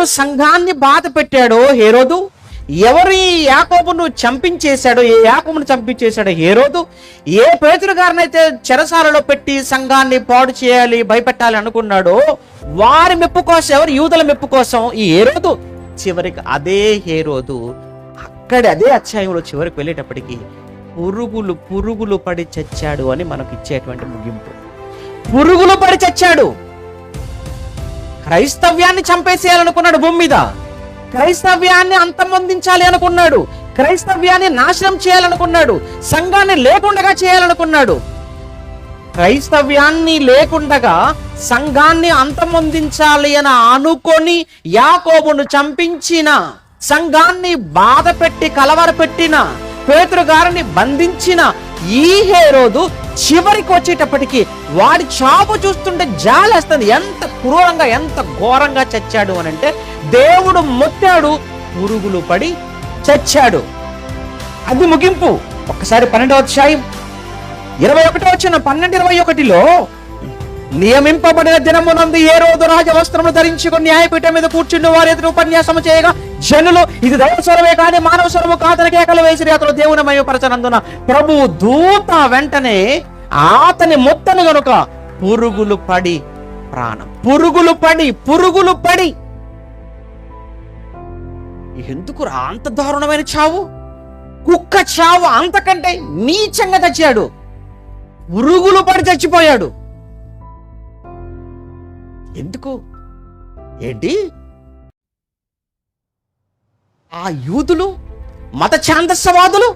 ఎవరు సంఘాన్ని బాధ పెట్టాడో హేరోదు? ఎవరు ఈ యాకోబును చంపించేశాడో ఏ యాకోబును చంపించేశాడో హేరోదు? ఏ పేతురు గారినైతే చెరసాలలో పెట్టి సంఘాన్ని పాడు చేయాలి భయపెట్టాలి అనుకున్నాడో వారి మెప్పు కోసం ఎవరు యూదుల మెప్పు కోసం ఈ హేరోదు? చివరికి అదే హేరోదు అక్కడ అదే అధ్యాయంలో చివరికి వెళ్ళేటప్పటికి పురుగులు పురుగులు పడి చచ్చాడు అని మనకు ఇచ్చేటువంటి ముగింపు. పురుగులు పడి చచ్చాడు. క్రైస్తవ్యాన్ని చంపేసేయాలనుకున్నాడు భూమి మీద. క్రైస్తవ్యాన్ని అంతమొందించాలి అనుకున్నాడు. క్రైస్తవ్యాన్ని నాశనం చేయాలనుకున్నాడు. సంఘాన్ని లేకుండగా చేయాలనుకున్నాడు. క్రైస్తవ్యాన్ని లేకుండగా సంఘాన్ని అంతమొందించాలి అని అనుకొని యాకోబును చంపించిన సంఘాన్ని బాధ పెట్టి కలవరపెట్టిన పేతురు గారిని బంధించిన ఈ హేరోదు చివరికి వచ్చేటప్పటికి వాడి చాపు చూస్తుంటే జాలేస్తుంది. ఎంత క్రూరంగా ఎంత ఘోరంగా చచ్చాడు అని అంటే దేవుడు మొత్తాడు పురుగులు పడి చచ్చాడు. అది ముగింపు. ఒక్కసారి పన్నెండవ అధ్యాయం. ఇరవై ఒకటో వచ్చిన పన్నెండు ఇరవై ఒకటిలో నియమింపబడిన దినమునందు ఏ రోజు రాజవస్త్రములు ధరించుకుని న్యాయపీఠం మీద కూర్చుండి? వారి ఎదురు ఉపన్యాసము చేయగా జనులు ఇది దైవస్వరమే కానీ మానవ స్వరము కాదని కేకలు వేసి అతను దేవుని మయపరచనందున ప్రభు దూత వెంటనే అతని మొత్తను గనుక పురుగులు పడి ప్రాణం. పురుగులు పడి పురుగులు పడి. ఎందుకు రా అంత దారుణమైన చావు? కుక్క చావు అంతకంటే నీచంగా చచ్చాడు. పురుగులు పడి చచ్చిపోయాడు. ఎందుకు? ఏంటి? ఆ యూదులు మత ఛాందస్సవాదులు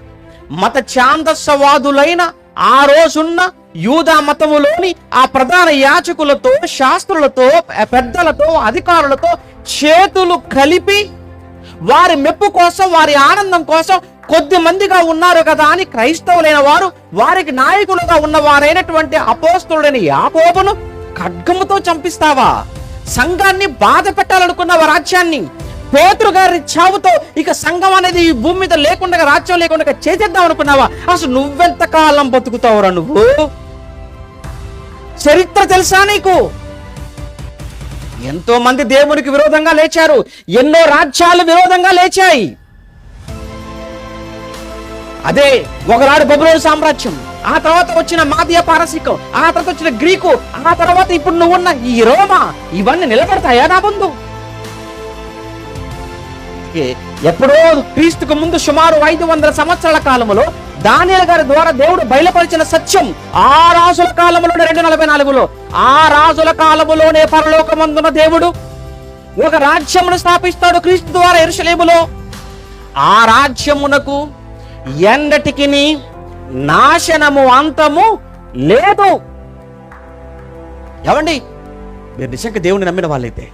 మత ఛాందస్సవాదులైన ఆ రోజున్న యూదా మతములోని ఆ ప్రధాన యాచకులతో శాస్త్రులతో పెద్దలతో అధికారులతో చేతులు కలిపి వారి మెప్పు కోసం వారి ఆనందం కోసం కొద్ది మందిగా ఉన్నారు కదా అని క్రైస్తవులైన వారు వారికి నాయకులుగా ఉన్నవారైనటువంటి అపోస్తుడైన యాకోబును ఖడ్గముతో చంపిస్తావా? సంఘాన్ని బాధ పెట్టాలనుకున్న రాజ్యాన్ని? పేతురు గారి చావుతో ఇక సంఘం అనేది ఈ భూమి మీద లేకుండా రాజ్యం లేకుండా చేసేద్దాం అనుకున్నావా? అసలు నువ్వెంత కాలం బతుకుతావురా నువ్వు? చరిత్ర తెలుసా నీకు? ఎంతో మంది దేవునికి విరోధంగా లేచారు ఎన్నో రాజ్యాలు విరోధంగా లేచాయి. అదే ఒకనాడు బబులోని సామ్రాజ్యం. ఆ తర్వాత వచ్చిన మాదియ పారసికం ఆ తర్వాత వచ్చిన గ్రీకు ఆ తర్వాత ఇప్పుడు నువ్వు ఉన్న ఈ రోమా ఇవన్నీ నిలబడతాయా నా ముందు ఎప్పుడో క్రీస్తుకు ముందు సుమారు ఐదు వందల సంవత్సరాల కాలములో దానియల్ గారి ద్వారా దేవుడు బయలుపరిచిన సత్యం ఆ రాజుల కాలంలో రెండు నలభై నాలుగులో. ఆ రాజుల కాలములోనే పరలోకమందున దేవుడు ఒక రాజ్యమును స్థాపిస్తాడు క్రీస్తు ద్వారా ఎరుసలేములో ఆ రాజ్యమునకు ఎన్నటికి నాశనము అంతము లేదు. ఏమండి? మీరు నిజంగా దేవుని నమ్మిన వాళ్ళైతే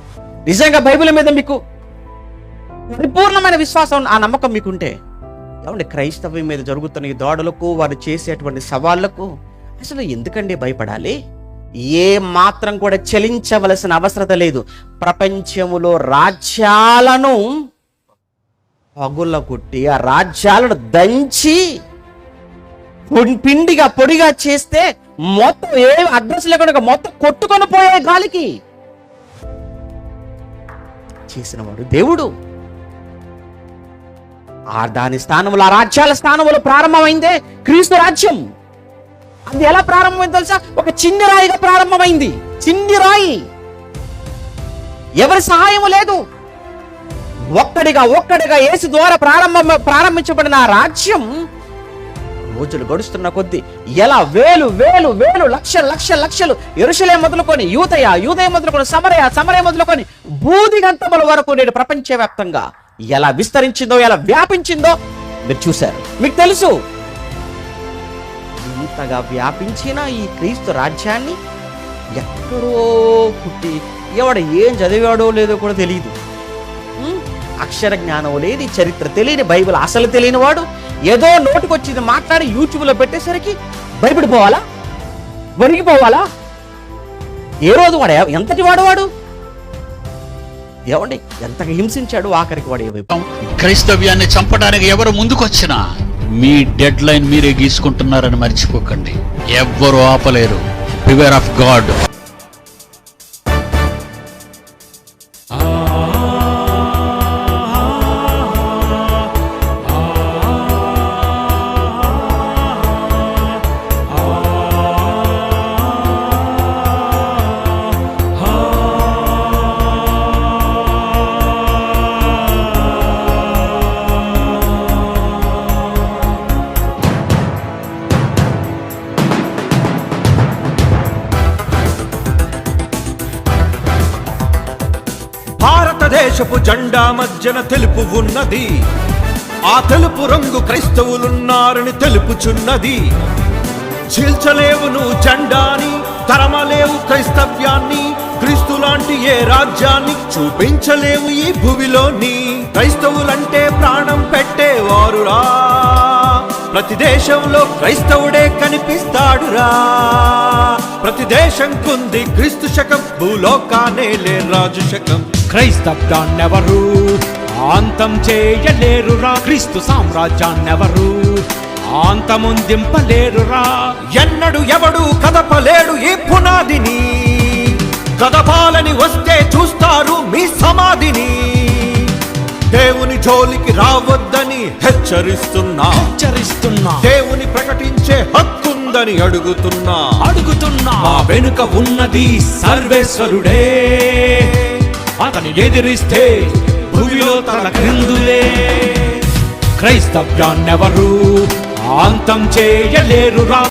నిజంగా బైబిల్ మీద మీకు పరిపూర్ణమైన విశ్వాసం ఆ నమ్మకం మీకుంటే ఏమండి క్రైస్తవం మీద జరుగుతున్న ఈ దోడలకు వారు చేసేటువంటి సవాళ్ళకు అసలు ఎందుకండి భయపడాలి? ఏ మాత్రం కూడా చెలించవలసిన అవసరత లేదు. ప్రపంచములో రాజ్యాలను పగుల కొట్టి ఆ రాజ్యాలను దంచి పిండిగా పొడిగా చేస్తే మొత్తం ఏ అడ్రస్ లేకుండా మొత్తం కొట్టుకొని పోయే గాలికి చేసినవాడు దేవుడు. ఆ దాని స్థానంలో ఆ రాజ్యాల స్థానంలో ప్రారంభమైందే క్రీస్తు రాజ్యం. అది ఎలా ప్రారంభమైంది తెలుసా? ఒక చిన్ని రాయిగా ప్రారంభమైంది. చిన్ని రాయి. ఎవరి సహాయం లేదు. ఒక్కడిగా ఒక్కడిగా యేసు ద్వారా ప్రారంభం ప్రారంభించబడిన ఆ రాజ్యం రోజులు గడుస్తున్న కొద్దీ ఎలా వేలు వేలు వేలు లక్ష లక్ష లక్షలు ఎరుసలే మొదలుకొని యూతయ యూదయ మొదలుకొని సమరయ సమరయ మొదలుకొని బూదిగంతముల వరకు నేడు ప్రపంచవ్యాప్తంగా ఎలా విస్తరించిందో ఎలా వ్యాపించిందో మీరు చూశారు. మీకు తెలుసు ఇంతగా వ్యాపించిన ఈ క్రీస్తు రాజ్యాన్ని ఎక్కడో పుట్టి ఎవడ ఏం చదివాడో లేదో కూడా తెలియదు. అక్షర జ్ఞానం లేని చరిత్ర తెలియని బైబిల్ అసలు తెలియని వాడు ఏదో నోటుకొచ్చింది మాట్లాడి యూట్యూబ్లో పెట్టేసరికి భయపడిపోవాలా? వణిగిపోవాలా? ఏ రోజు వాడు ఎంతటి వాడు వాడు? ఏమండి ఎంతగా హింసించాడు ఆఖరికి వాడు క్రైస్తవ్యాన్ని చంపడానికి ఎవరు ముందుకొచ్చినా మీ డెడ్ లైన్ మీరే గీసుకుంటున్నారని మర్చిపోకండి. ఎవ్వరు ఆపలేరు. బివేర్ ఆఫ్ గాడ్ దేశపు జెండా మధ్యన తెలుపు ఉన్నది. ఆ తెలుపు రంగు క్రైస్తవులున్నారని తెలుపుచున్నది. చీల్చలేవు నువ్వు జెండాని తరమలేవు క్రైస్తవ్యాన్ని క్రీస్తు లాంటి ఏ రాజ్యాన్ని చూపించలేవు ఈ భూమిలోని క్రైస్తవులంటే ప్రాణం. ప్రతి దేశంలో క్రైస్తవుడే కనిపిస్తాడురా. ప్రతి దేశం కుంది క్రీస్తు శకం భూలోకానే లే రాజు శకం. క్రైస్తవ్యాన్నెవరు ఆంతం చేయలేరురా. క్రీస్తు సామ్రాజ్యాన్నెవరు? అంతమొందింపలేరురా ఎన్నడు ఎవడు కదపలేడు ఈ పునాదిని. కదపాలని వస్తే చూస్తారు మీ సమాధిని. దేవుని జోలికి రావద్దని హెచ్చరిస్తున్నా. హెచ్చరిస్తున్నా. దేవుని ప్రకటించే హక్కుందని అడుగుతున్నా. అడుగుతున్నా. మా వెనుక ఉన్నది సర్వేశ్వరుడే. అతని ఎదిరిస్తే భూమిలో తల క్రిందులే. క్రైస్తవ్యాన్నెవరు అంతం చేయలేరురా.